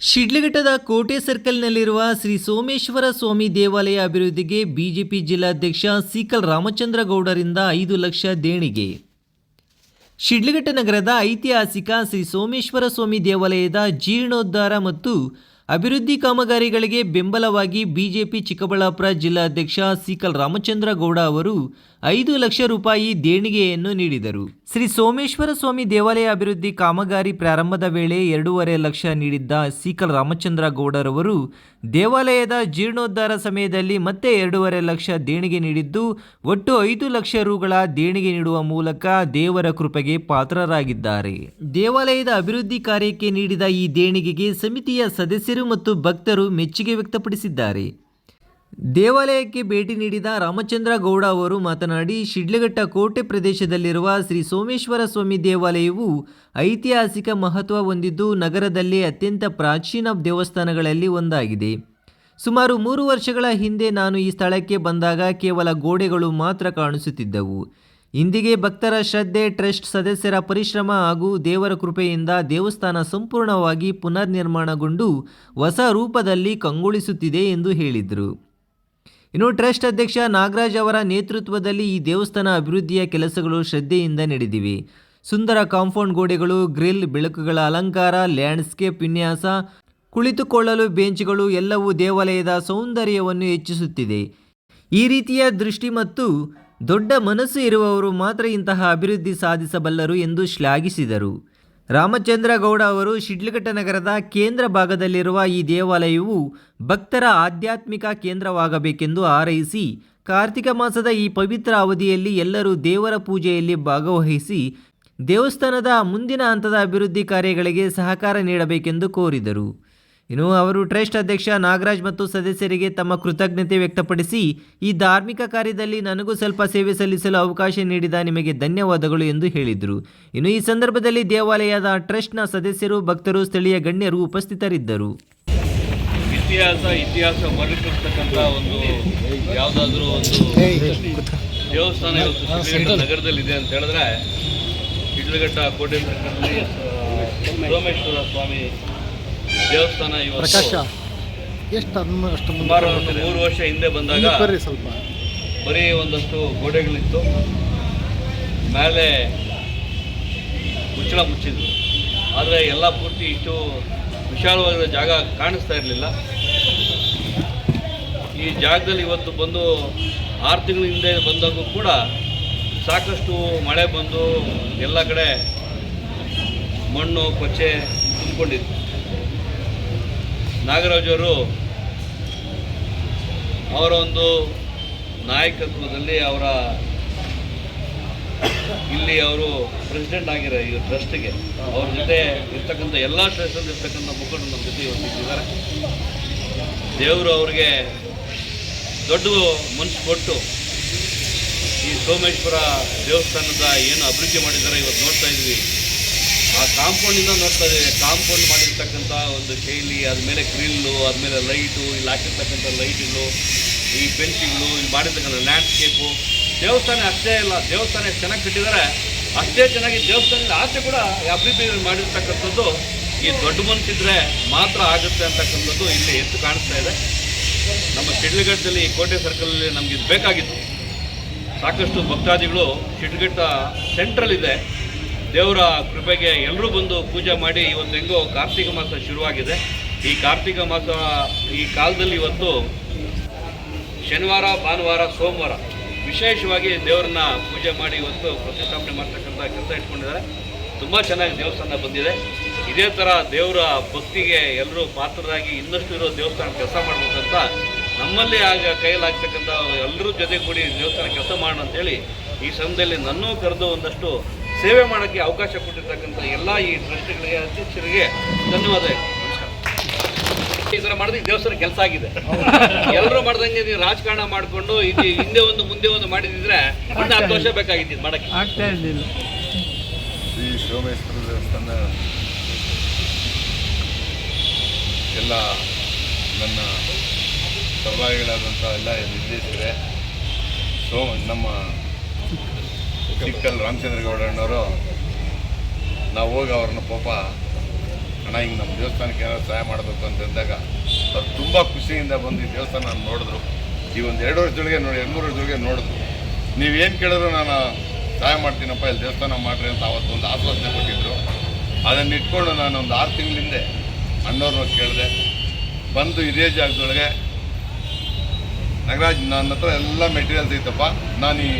ಶಿಡ್ಲಘಟ್ಟದ ಕೋಟೆ ಸರ್ಕಲ್ನಲ್ಲಿರುವ ಶ್ರೀ ಸೋಮೇಶ್ವರ ಸ್ವಾಮಿ ದೇವಾಲಯ ಅಭಿವೃದ್ಧಿಗೆ ಬಿಜೆಪಿ ಜಿಲ್ಲಾಧ್ಯಕ್ಷ ಸಿಕಲ್ ರಾಮಚಂದ್ರ ಗೌಡರಿಂದ ಐದು ಲಕ್ಷ ದೇಣಿಗೆ. ಶಿಡ್ಲಘಟ್ಟ ನಗರದ ಐತಿಹಾಸಿಕ ಶ್ರೀ ಸೋಮೇಶ್ವರ ಸ್ವಾಮಿ ದೇವಾಲಯದ ಜೀರ್ಣೋದ್ಧಾರ ಮತ್ತು ಅಭಿವೃದ್ಧಿ ಕಾಮಗಾರಿಗಳಿಗೆ ಬೆಂಬಲವಾಗಿ ಬಿಜೆಪಿ ಚಿಕ್ಕಬಳ್ಳಾಪುರ ಜಿಲ್ಲಾಧ್ಯಕ್ಷ ಸಿಕಲ್ ರಾಮಚಂದ್ರ ಗೌಡ ಅವರು ಐದು ಲಕ್ಷ ರೂಪಾಯಿ ದೇಣಿಗೆಯನ್ನು ನೀಡಿದರು. ಶ್ರೀ ಸೋಮೇಶ್ವರ ಸ್ವಾಮಿ ದೇವಾಲಯ ಅಭಿವೃದ್ಧಿ ಕಾಮಗಾರಿ ಪ್ರಾರಂಭದ ವೇಳೆ ಎರಡೂವರೆ ಲಕ್ಷ ನೀಡಿದ್ದ ಸೀಕಲ್ ರಾಮಚಂದ್ರ ಗೌಡರವರು ದೇವಾಲಯದ ಜೀರ್ಣೋದ್ಧಾರ ಸಮಯದಲ್ಲಿ ಮತ್ತೆ ಎರಡೂವರೆ ಲಕ್ಷ ದೇಣಿಗೆ ನೀಡಿದ್ದು, ಒಟ್ಟು ಐದು ಲಕ್ಷ ರುಗಳ ದೇಣಿಗೆ ನೀಡುವ ಮೂಲಕ ದೇವರ ಕೃಪೆಗೆ ಪಾತ್ರರಾಗಿದ್ದಾರೆ. ದೇವಾಲಯದ ಅಭಿವೃದ್ಧಿ ಕಾರ್ಯಕ್ಕೆ ನೀಡಿದ ಈ ದೇಣಿಗೆಗೆ ಸಮಿತಿಯ ಸದಸ್ಯರು ಮತ್ತು ಭಕ್ತರು ಮೆಚ್ಚುಗೆ ವ್ಯಕ್ತಪಡಿಸಿದ್ದಾರೆ. ದೇವಾಲಯಕ್ಕೆ ಭೇಟಿ ನೀಡಿದ ರಾಮಚಂದ್ರ ಗೌಡ ಅವರು ಮಾತನಾಡಿ, ಶಿಡ್ಲಘಟ್ಟ ಕೋಟೆ ಪ್ರದೇಶದಲ್ಲಿರುವ ಶ್ರೀ ಸೋಮೇಶ್ವರ ಸ್ವಾಮಿ ದೇವಾಲಯವು ಐತಿಹಾಸಿಕ ಮಹತ್ವ ಹೊಂದಿದ್ದು, ನಗರದಲ್ಲಿ ಅತ್ಯಂತ ಪ್ರಾಚೀನ ದೇವಸ್ಥಾನಗಳಲ್ಲಿ ಒಂದಾಗಿದೆ. ಸುಮಾರು ಮೂರು ವರ್ಷಗಳ ಹಿಂದೆ ನಾನು ಈ ಸ್ಥಳಕ್ಕೆ ಬಂದಾಗ ಕೇವಲ ಗೋಡೆಗಳು ಮಾತ್ರ ಕಾಣಿಸುತ್ತಿದ್ದವು. ಇಂದಿಗೆ ಭಕ್ತರ ಶ್ರದ್ಧೆ, ಟ್ರಸ್ಟ್ ಸದಸ್ಯರ ಪರಿಶ್ರಮ ಹಾಗೂ ದೇವರ ಕೃಪೆಯಿಂದ ದೇವಸ್ಥಾನ ಸಂಪೂರ್ಣವಾಗಿ ಪುನರ್ನಿರ್ಮಾಣಗೊಂಡು ಹೊಸ ರೂಪದಲ್ಲಿ ಕಂಗೊಳಿಸುತ್ತಿದೆ ಎಂದು ಹೇಳಿದರು. ಇನ್ನು ಟ್ರಸ್ಟ್ ಅಧ್ಯಕ್ಷ ನಾಗರಾಜ್ ಅವರ ನೇತೃತ್ವದಲ್ಲಿ ಈ ದೇವಸ್ಥಾನ ಅಭಿವೃದ್ಧಿಯ ಕೆಲಸಗಳು ಶ್ರದ್ಧೆಯಿಂದ ನಡೆದಿವೆ. ಸುಂದರ ಕಾಂಪೌಂಡ್ ಗೋಡೆಗಳು, ಗ್ರಿಲ್, ಬೆಳಕುಗಳ ಅಲಂಕಾರ, ಲ್ಯಾಂಡ್ಸ್ಕೇಪ್ ವಿನ್ಯಾಸ, ಕುಳಿತುಕೊಳ್ಳಲು ಬೆಂಚ್ಗಳು ಎಲ್ಲವೂ ದೇವಾಲಯದ ಸೌಂದರ್ಯವನ್ನು ಹೆಚ್ಚಿಸುತ್ತಿದೆ. ಈ ರೀತಿಯ ದೃಷ್ಟಿ ಮತ್ತು ದೊಡ್ಡ ಮನಸ್ಸು ಇರುವವರು ಮಾತ್ರ ಇಂತಹ ಅಭಿವೃದ್ಧಿ ಸಾಧಿಸಬಲ್ಲರು ಎಂದು ಶ್ಲಾಘಿಸಿದರು. ರಾಮಚಂದ್ರ ಗೌಡ ಅವರು ಶಿಡ್ಲಘಟ್ಟ ನಗರದ ಕೇಂದ್ರ ಭಾಗದಲ್ಲಿರುವ ಈ ದೇವಾಲಯವು ಭಕ್ತರ ಆಧ್ಯಾತ್ಮಿಕ ಕೇಂದ್ರವಾಗಬೇಕೆಂದು ಹಾರೈಸಿ, ಕಾರ್ತಿಕ ಮಾಸದ ಈ ಪವಿತ್ರ ಅವಧಿಯಲ್ಲಿ ಎಲ್ಲರೂ ದೇವರ ಪೂಜೆಯಲ್ಲಿ ಭಾಗವಹಿಸಿ, ದೇವಸ್ಥಾನದ ಮುಂದಿನ ಹಂತದ ಅಭಿವೃದ್ಧಿ ಕಾರ್ಯಗಳಿಗೆ ಸಹಕಾರ ನೀಡಬೇಕೆಂದು ಕೋರಿದರು. ಇನ್ನು ಅವರು ಟ್ರಸ್ಟ್ ಅಧ್ಯಕ್ಷ ನಾಗರಾಜ್ ಮತ್ತು ಸದಸ್ಯರಿಗೆ ತಮ್ಮ ಕೃತಜ್ಞತೆ ವ್ಯಕ್ತಪಡಿಸಿ, ಈ ಧಾರ್ಮಿಕ ಕಾರ್ಯದಲ್ಲಿ ನನಗೂ ಸ್ವಲ್ಪ ಸೇವೆ ಸಲ್ಲಿಸಲು ಅವಕಾಶ ನೀಡಿದ ನಿಮಗೆ ಧನ್ಯವಾದಗಳು ಎಂದು ಹೇಳಿದರು. ಇನ್ನು ಈ ಸಂದರ್ಭದಲ್ಲಿ ದೇವಾಲಯದ ಟ್ರಸ್ಟ್ನ ಸದಸ್ಯರು, ಭಕ್ತರು, ಸ್ಥಳೀಯ ಗಣ್ಯರು ಉಪಸ್ಥಿತರಿದ್ದರು. ಇತಿಹಾಸ ಇತಿಹಾಸ ಒಂದು ಒಂದು ದೇವಸ್ಥಾನ ಅಂತ ಹೇಳಿದ್ರೆ ಇಡ್ಲಘಟ್ಟ ಕೋಟೆ ಸೋಮೇಶ್ವರ ಸ್ವಾಮಿ ದೇವಸ್ಥಾನ ಪ್ರಕಾಶ ಎಷ್ಟು ಅನ್ನ ಅಷ್ಟು ಮುಂದೆ ಸುಮಾರು ಒಂದು ಮೂರು ವರ್ಷ ಹಿಂದೆ ಬಂದಾಗ ಬರ್ರಿ ಸ್ವಲ್ಪ. ಬರೀ ಒಂದಷ್ಟು ಗೋಡೆಗಳಿತ್ತು. ಮೇಲೆ ಮುಚ್ಚಳ ಮುಚ್ಚಿದ್ರು ಆದರೆ ಎಲ್ಲ ಪೂರ್ತಿ ಇಷ್ಟು ವಿಶಾಲವಾಗಿರೋ ಜಾಗ ಕಾಣಿಸ್ತಾ ಇರಲಿಲ್ಲ. ಈ ಜಾಗದಲ್ಲಿ ಇವತ್ತು ಬಂದು ಆರು ತಿಂಗಳ ಹಿಂದೆ ಬಂದಾಗೂ ಕೂಡ ಸಾಕಷ್ಟು ಮಳೆ ಬಂದು ಎಲ್ಲ ಕಡೆ ಮಣ್ಣು ಕೊಚ್ಚೆ ತುಂಬಿಕೊಂಡಿತ್ತು. ನಾಗರಾಜವರು ಅವರ ಒಂದು ನಾಯಕತ್ವದಲ್ಲಿ ಅವರ ಇಲ್ಲಿ ಅವರು ಪ್ರೆಸಿಡೆಂಟ್ ಆಗಿರೋ ಈ ಟ್ರಸ್ಟ್ಗೆ ಅವ್ರ ಜೊತೆ ಇರ್ತಕ್ಕಂಥ ಎಲ್ಲ ಟ್ರಸ್ಟಲ್ಲಿ ಇರ್ತಕ್ಕಂಥ ಮುಖಂಡ ನಮ್ಮ ಜೊತೆ ಇವತ್ತು ಇದ್ದಾರೆ. ದೇವರು ಅವ್ರಿಗೆ ದೊಡ್ಡ ಮನಸ್ಸು ಕೊಟ್ಟು ಈ ಸೋಮೇಶ್ವರ ದೇವಸ್ಥಾನದ ಏನು ಅಭಿವೃದ್ಧಿ ಮಾಡಿದ್ದಾರೆ ಇವತ್ತು ನೋಡ್ತಾ ಇದ್ವಿ. ಆ ಕಾಂಪೌಂಡಿಂದ ನೋಡ್ತಾ ಇದ್ದೀವಿ. ಕಾಂಪೌಂಡ್ ಮಾಡಿರ್ತಕ್ಕಂಥ ಒಂದು ಶೈಲಿ ಅದ್ಮೇಲೆ ಗ್ರಿಲ್ಲು ಅದ್ಮೇಲೆ ಲೈಟು ಇಲ್ಲಿ ಹಾಕಿರ್ತಕ್ಕಂಥ ಲೈಟ್ಗಳು ಈ ಬೆಂಚ್ಗಳು ಇಲ್ಲಿ ಮಾಡಿರ್ತಕ್ಕಂಥ ಲ್ಯಾಂಡ್ಸ್ಕೇಪು ದೇವಸ್ಥಾನ ಅಷ್ಟೇ ಇಲ್ಲ ದೇವಸ್ಥಾನ ಚೆನ್ನಾಗಿ ಕಟ್ಟಿದ್ದಾರೆ ಅಷ್ಟೇ ಚೆನ್ನಾಗಿ ದೇವಸ್ಥಾನದ ಆಚೆ ಕೂಡ ಅಭಿವೃದ್ಧಿ ಮಾಡಿರ್ತಕ್ಕಂಥದ್ದು ಈ ದೊಡ್ಡ ಮನಸ್ಸಿದ್ರೆ ಮಾತ್ರ ಆಗುತ್ತೆ ಅಂತಕ್ಕಂಥದ್ದು ಇಲ್ಲಿ ಎದ್ದು ಕಾಣಿಸ್ತಾ ಇದೆ. ನಮ್ಮ ಶಿಡ್ಲಘಟ್ಟದಲ್ಲಿ ಕೋಟೆ ಸರ್ಕಲಲ್ಲಿ ನಮ್ಗೆ ಇದು ಬೇಕಾಗಿತ್ತು. ಸಾಕಷ್ಟು ಭಕ್ತಾದಿಗಳು ಶಿಡ್ಲಘಟ್ಟ ಸೆಂಟ್ರಲ್ ಇದೆ. ದೇವರ ಕೃಪೆಗೆ ಎಲ್ಲರೂ ಬಂದು ಪೂಜೆ ಮಾಡಿ ಇವತ್ತು ಹೆಂಗೋ ಕಾರ್ತಿಕ ಮಾಸ ಶುರುವಾಗಿದೆ. ಈ ಕಾರ್ತಿಕ ಮಾಸ ಈ ಕಾಲದಲ್ಲಿ ಇವತ್ತು ಶನಿವಾರ, ಭಾನುವಾರ, ಸೋಮವಾರ ವಿಶೇಷವಾಗಿ ದೇವರನ್ನ ಪೂಜೆ ಮಾಡಿ ಇವತ್ತು ಪ್ರತಿಷ್ಠಾಪನೆ ಮಾಡ್ತಕ್ಕಂಥ ಕೆಲಸ ಇಟ್ಕೊಂಡಿದ್ದಾರೆ. ತುಂಬ ಚೆನ್ನಾಗಿ ದೇವಸ್ಥಾನ ಬಂದಿದೆ. ಇದೇ ಥರ ದೇವರ ಭಕ್ತಿಗೆ ಎಲ್ಲರೂ ಪಾತ್ರರಾಗಿ ಇನ್ನಷ್ಟು ಇರೋ ದೇವಸ್ಥಾನ ಕೆಲಸ ಮಾಡಬೇಕಂತ ನಮ್ಮಲ್ಲಿ ಆಗ ಕೈಯಲ್ಲಾಗ್ತಕ್ಕಂಥ ಎಲ್ಲರೂ ಜೊತೆ ಕೂಡಿ ದೇವಸ್ಥಾನ ಕೆಲಸ ಮಾಡೋಣ ಅಂತೇಳಿ ಈ ಸಮಯದಲ್ಲಿ ನನ್ನೂ ಕರೆದು ಒಂದಷ್ಟು ಸೇವೆ ಮಾಡೋಕ್ಕೆ ಅವಕಾಶ ಕೊಟ್ಟಿರ್ತಕ್ಕಂಥ ಎಲ್ಲ ಈ ಟ್ರಸ್ಟ್ಗಳಿಗೆ ಅಧ್ಯಕ್ಷರಿಗೆ ಧನ್ಯವಾದ ನಮಸ್ಕಾರ. ಈ ಥರ ಮಾಡಿದ್ರೆ ದೇವಸ್ಥಾನ ಕೆಲಸ ಆಗಿದೆ. ಎಲ್ಲರೂ ಮಾಡ್ದಂಗೆ ನೀವು ರಾಜಕಾರಣ ಮಾಡಿಕೊಂಡು ಇದು ಹಿಂದೆ ಒಂದು ಮುಂದೆ ಒಂದು ಮಾಡಿದಿದ್ರೆ ಒಂದು ಹತ್ತು ವರ್ಷ ಬೇಕಾಗಿತ್ತು ಮಾಡಕ್ಕೆ. ಆಗ್ತಾ ಇರಲಿಲ್ಲ. ಶ್ರೀ ಸೋಮೇಶ್ವರ ದೇವಸ್ಥಾನ ಎಲ್ಲ ನನ್ನ ಸಹಭಾಗಿಗಳಾದಂಥ ಎಲ್ಲ ನಿರ್ದೇಶಕರೇ ಸೋ ನಮ್ಮ ಚಿಕ್ಕಲ್ ರಾಮಚಂದ್ರ ಗೌಡಣ್ಣವರು ನಾವು ಹೋಗಿ ಅವ್ರನ್ನ ಪಾಪ, ಅಣ್ಣ, ಹಿಂಗೆ ನಮ್ಮ ದೇವಸ್ಥಾನಕ್ಕೆ ಏನಾದ್ರು ಸಹಾಯ ಮಾಡಬೇಕು ಅಂತ ಅಂದಾಗ, ಅವ್ರು ತುಂಬ ಖುಷಿಯಿಂದ ಬಂದು ಈ ದೇವಸ್ಥಾನ ನೋಡಿದ್ರು. ಈ ಒಂದು ಎರಡು ವರ್ಷದೊಳಗೆ ನೋಡಿ, ಎರಡು ಮೂರು ವರ್ಷದೊಳಗೆ ನೋಡಿದ್ರು. ನೀವೇನು ಕೇಳಿದ್ರು ನಾನು ಸಹಾಯ ಮಾಡ್ತೀನಪ್ಪ, ಇಲ್ಲಿ ದೇವಸ್ಥಾನ ಮಾಡ್ರಿ ಅಂತ ಅವತ್ತು ಒಂದು ಆಶ್ವಾಸನೆ ಕೊಟ್ಟಿದ್ರು. ಅದನ್ನು ಇಟ್ಕೊಂಡು ನಾನು ಒಂದು ಆರು ತಿಂಗಳಿಂದೆ ಅಣ್ಣವ್ರನ್ನ ಕೇಳಿದೆ. ಬಂದು ಇದೇ ಜಾಗದೊಳಗೆ, ನಾಗರಾಜ್, ನನ್ನ ಹತ್ರ ಎಲ್ಲ ಮೆಟೀರಿಯಲ್ಸ್ ಐತಪ್ಪ. ನಾನು ಈ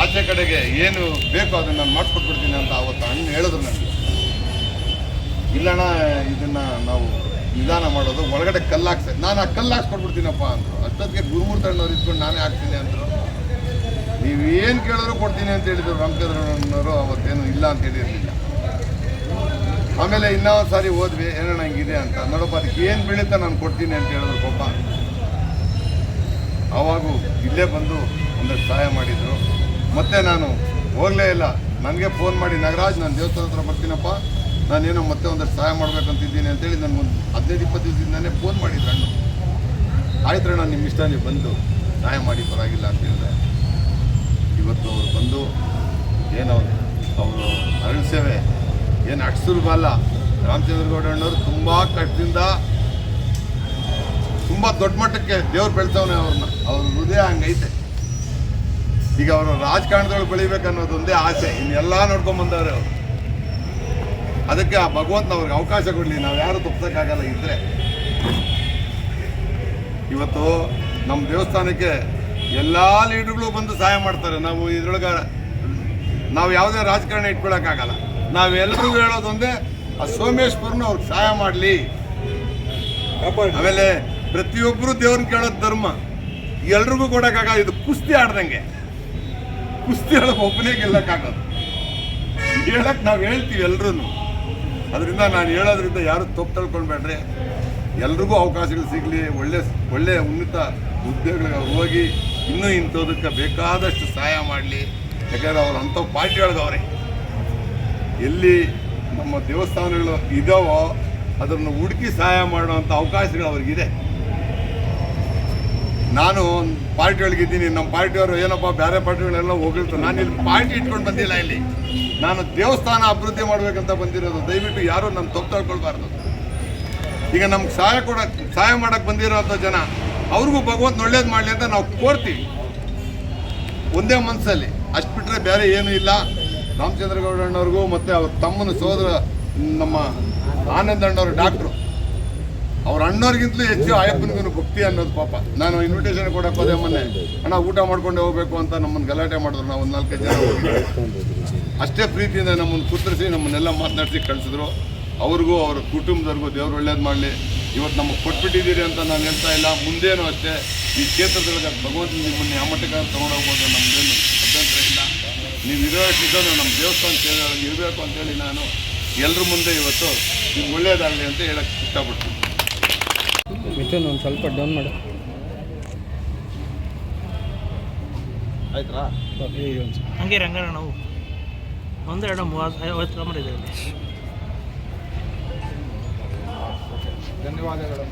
ಆಚೆ ಕಡೆಗೆ ಏನು ಬೇಕೋ ಅದನ್ನು ನಾನು ಅಂತ ಅವತ್ತು ಅಣ್ಣ ಹೇಳಿದ್ರು ನನಗೆ ಇಲ್ಲಣ್ಣ, ಇದನ್ನ ನಾವು ನಿಧಾನ ಮಾಡೋದು, ಒಳಗಡೆ ಕಲ್ಲು ನಾನು ಆ ಕಲ್ಲು ಹಾಕ್ಸ್ಕೊಟ್ಬಿಡ್ತೀನಪ್ಪ ಅಂದರು. ಅಷ್ಟೊತ್ತಿಗೆ ಗುರುಮೂರ್ತಿ ಅಣ್ಣವ್ರು ಇಟ್ಕೊಂಡು ನಾನೇ ಹಾಕ್ತೀನಿ ಅಂದರು. ಏನು ಕೇಳಿದ್ರು ಕೊಡ್ತೀನಿ ಅಂತ ಹೇಳಿದ್ರು ಅನ್ನೋರು ಅವತ್ತೇನು ಇಲ್ಲ ಅಂತ ಹೇಳಿರಲಿಲ್ಲ. ಆಮೇಲೆ ಇನ್ನೊಂದು ಸಾರಿ ಹೋದ್ವಿ, ಏನಣ್ಣ ಹಂಗಿದೆ ಅಂತ. ನೋಡಪ್ಪ, ಅದಕ್ಕೆ ಏನು ಬೀಳುತ್ತೆ ನಾನು ಕೊಡ್ತೀನಿ ಅಂತ ಹೇಳಿದ್ರು ಪಾಪ ಅವಾಗೂ ಇಲ್ಲೇ ಬಂದು ಒಂದಷ್ಟು ಸಹಾಯ ಮಾಡಿದರು. ಮತ್ತೆ ನಾನು ಹೋಗಲೇ ಇಲ್ಲ. ನನಗೆ ಫೋನ್ ಮಾಡಿ, ನಾಗರಾಜ್, ನಾನು ದೇವಸ್ಥಾನ ಹತ್ರ ಬರ್ತೀನಪ್ಪ. ನಾನೇನೋ ಮತ್ತೆ ಒಂದಷ್ಟು ಸಹಾಯ ಮಾಡ್ಬೇಕಂತಿದ್ದೀನಿ ಅಂತೇಳಿ ನನಗೊಂದು ಹದಿನೈದು, ಇಪ್ಪತ್ತು ದಿವಸದಿಂದನೇ ಫೋನ್ ಮಾಡಿದ್ರು ಅಣ್ಣ. ನಾನು ನಿಮ್ಮ ಇಷ್ಟ, ನೀವು ಬಂದು ಸಹಾಯ ಮಾಡಿ, ಪರವಾಗಿಲ್ಲ ಅಂತ ಹೇಳಿದೆ. ಇವತ್ತು ಅವರು ಬಂದು ಏನೋ ಅವರು ಅರಣ್ಯ ಸೇವೆ, ಏನು ಅಷ್ಟು ಬಲ್ಲ ರಾಮಚಂದ್ರಗೌಡ ಅಣ್ಣವರು ತುಂಬ ಕಷ್ಟದಿಂದ ತುಂಬ ದೊಡ್ಡ ಮಟ್ಟಕ್ಕೆ ದೇವ್ರು ಬೆಳ್ತವನೆ ಅವ್ರನ್ನ. ಅವ್ರ ಹೃದಯ ಹಂಗೈತೆ. ಈಗ ಅವರು ರಾಜಕಾರಣದೊಳಗೆ ಬೆಳಿಬೇಕು ಅನ್ನೋದೊಂದೇ ಆಸೆ. ಇನ್ನೆಲ್ಲ ನೋಡ್ಕೊಂಡ್ ಬಂದವ್ರೆ ಅವರು. ಅದಕ್ಕೆ ಆ ಭಗವಂತ ಅವ್ರಿಗೆ ಅವಕಾಶ ಕೊಡಲಿ. ನಾವು ಯಾರು ತಪ್ಪಿಸೋಕ್ಕಾಗಲ್ಲ ಇದ್ರೆ. ಇವತ್ತು ನಮ್ಮ ದೇವಸ್ಥಾನಕ್ಕೆ ಎಲ್ಲ ಲೀಡರ್ಗಳು ಬಂದು ಸಹಾಯ ಮಾಡ್ತಾರೆ. ನಾವು ಇದ್ರೊಳಗೆ ನಾವು ಯಾವುದೇ ರಾಜಕಾರಣ ಇಟ್ಕೊಳಕ್ಕಾಗಲ್ಲ. ನಾವೆಲ್ಲರಿಗೂ ಹೇಳೋದೊಂದೇ ಆ ಸೋಮೇಶ್ವರನ ಅವ್ರಿಗೆ ಸಹಾಯ ಮಾಡಲಿ. ಆಮೇಲೆ ಪ್ರತಿಯೊಬ್ಬರು ದೇವ್ರನ್ನ ಕೇಳೋದು ಧರ್ಮ. ಎಲ್ರಿಗೂ ಕೊಡೋಕ್ಕಾಗಲ್ಲ. ಇದು ಕುಸ್ತಿ ಆಡ್ದಂಗೆ. ಕುಸ್ತಿ ಹೇಳಕ್ ಒಬ್ಬನೇ ಹೇಳಕ್ ನಾವು ಹೇಳ್ತೀವಿ ಎಲ್ರೂ ಅದರಿಂದ ನಾನು ಹೇಳೋದ್ರಿಂದ ಯಾರು ತಪ್ಪು ತಳ್ಕೊಂಡ್ಬೇಡ್ರಿ ಎಲ್ರಿಗೂ ಅವಕಾಶಗಳು ಸಿಗಲಿ, ಒಳ್ಳೆ ಒಳ್ಳೆ ಉನ್ನತ ಹುದ್ದೆಗಳಿಗೆ ಹೋಗಿ ಇನ್ನೂ ಇಂಥದಕ್ಕೆ ಬೇಕಾದಷ್ಟು ಸಹಾಯ ಮಾಡಲಿ. ಯಾಕಂದ್ರೆ ಅವ್ರು ಅಂಥ ಪಾರ್ಟಿ ಒಳಗವ್ರೆ ಎಲ್ಲಿ ನಮ್ಮ ದೇವಸ್ಥಾನಗಳು ಇದಾವೋ ಅದನ್ನು ಹುಡುಕಿ ಸಹಾಯ ಮಾಡುವಂಥ ಅವಕಾಶಗಳು ಅವ್ರಿಗಿದೆ. ನಾನು ಒಂದು ಪಾರ್ಟಿ ಒಳಗಿದ್ದೀನಿ ನಮ್ಮ ಪಾರ್ಟಿಯವರು ಏನಪ್ಪ, ಬೇರೆ ಪಾರ್ಟಿಗಳೆಲ್ಲ ಹೋಗಿರ್ತಾರೆ ನಾನು ಇಲ್ಲಿ ಪಾರ್ಟಿ ಇಟ್ಕೊಂಡು ಬಂದಿಲ್ಲ ಇಲ್ಲಿ. ನಾನು ದೇವಸ್ಥಾನ ಅಭಿವೃದ್ಧಿ ಮಾಡಬೇಕಂತ ಬಂದಿರೋದು. ದಯವಿಟ್ಟು ಯಾರು ನನ್ನ ತಪ್ಪು ತಗೊಳ್ಬಾರ್ದು ಈಗ ನಮ್ಗೆ ಸಹಾಯ ಕೊಡಕ್ಕೆ ಸಹಾಯ ಮಾಡೋಕ್ಕೆ ಬಂದಿರೋಂಥ ಜನ, ಅವ್ರಿಗೂ ಭಗವಂತ ಒಳ್ಳೇದು ಮಾಡಲಿ ಅಂತ ನಾವು ಕೋರ್ತೀವಿ. ಒಂದೇ ಮನಸ್ಸಲ್ಲಿ ಅಷ್ಟು ಬಿಟ್ಟರೆ ಬೇರೆ ಏನೂ ಇಲ್ಲ. ರಾಮಚಂದ್ರ ಅಣ್ಣವ್ರಿಗೂ ಮತ್ತು ಅವ್ರ ತಮ್ಮನ ಸೋದರ, ನಮ್ಮ ಆನಂದ್ ಅಣ್ಣವ್ರು ಡಾಕ್ಟ್ರು. ಅವ್ರ ಅಣ್ಣವ್ರಿಗಿಂತಲೂ ಹೆಚ್ಚು ಅಯ್ಯಪ್ಪನಿಗೂ ಭಕ್ತಿ ಅನ್ನೋದು ಪಾಪ. ನಾನು ಇನ್ವಿಟೇಷನ್ ಕೊಡಕ್ಕೆ ಹೋದೆ ಮೊನ್ನೆ. ಅಣ್ಣ, ಊಟ ಮಾಡ್ಕೊಂಡೆ ಹೋಗ್ಬೇಕು ಅಂತ ನಮ್ಮನ್ನು ಗಲಾಟೆ ಮಾಡಿದ್ರು. ನಾವು ಒಂದು ನಾಲ್ಕೈದು ಜನ ಅಷ್ಟೇ ಪ್ರೀತಿಯಿಂದ ನಮ್ಮನ್ನು ಕುತ್ತರಿಸಿ ನಮ್ಮನ್ನೆಲ್ಲ ಮಾತನಾಡಿಸಿ ಕಳಿಸಿದ್ರು. ಅವ್ರಿಗೂ, ಅವ್ರ ಕುಟುಂಬದವ್ರಿಗೂ ದೇವ್ರು ಒಳ್ಳೇದು ಮಾಡಲಿ. ಇವತ್ತು ನಮಗೆ ಕೊಟ್ಬಿಟ್ಟಿದ್ದೀರಿ ಅಂತ ನಾನು ಹೇಳ್ತಾ ಇಲ್ಲ. ಮುಂದೇನು ಅಷ್ಟೇ. ಈ ಕ್ಷೇತ್ರದೊಳಗೆ ಭಗವಂತ ನಿಮ್ಮನ್ನು ಯಾವ ಮಟ್ಟಕ್ಕೆ ತೊಗೊಂಡೋಗ್ಬೋದು ನಮ್ಮದೇನು ಅಭ್ಯಂತರ ಇಲ್ಲ. ನೀವು ಇರೋಷ್ಟಿದ್ದನು ನಮ್ಮ ದೇವಸ್ಥಾನ ಸೇವೆ ಇರಬೇಕು ಅಂತೇಳಿ ನಾನು ಎಲ್ಲರ ಮುಂದೆ ಇವತ್ತು ನಿಮ್ಗೆ ಒಳ್ಳೇದಾಗಲಿ ಅಂತ ಹೇಳಕ್ಕೆ ಇಷ್ಟಪಡ್ತೀನಿ. ಮಿಥುನ್ ಒಂದು ಸ್ವಲ್ಪ ಡೌನ್ ಮಾಡು. ಆಯ್ತಾ. ಹಂಗೆ ರಂಗಣ್ಣ ನಾವು. ಒಂದು ಎರಡು ಮೂವತ್ತು ಐವತ್ತು ಕಿಲೋಮೀಟರ್ ಇದೆ ಇಲ್ಲಿ. ಧನ್ಯವಾದಗಳು.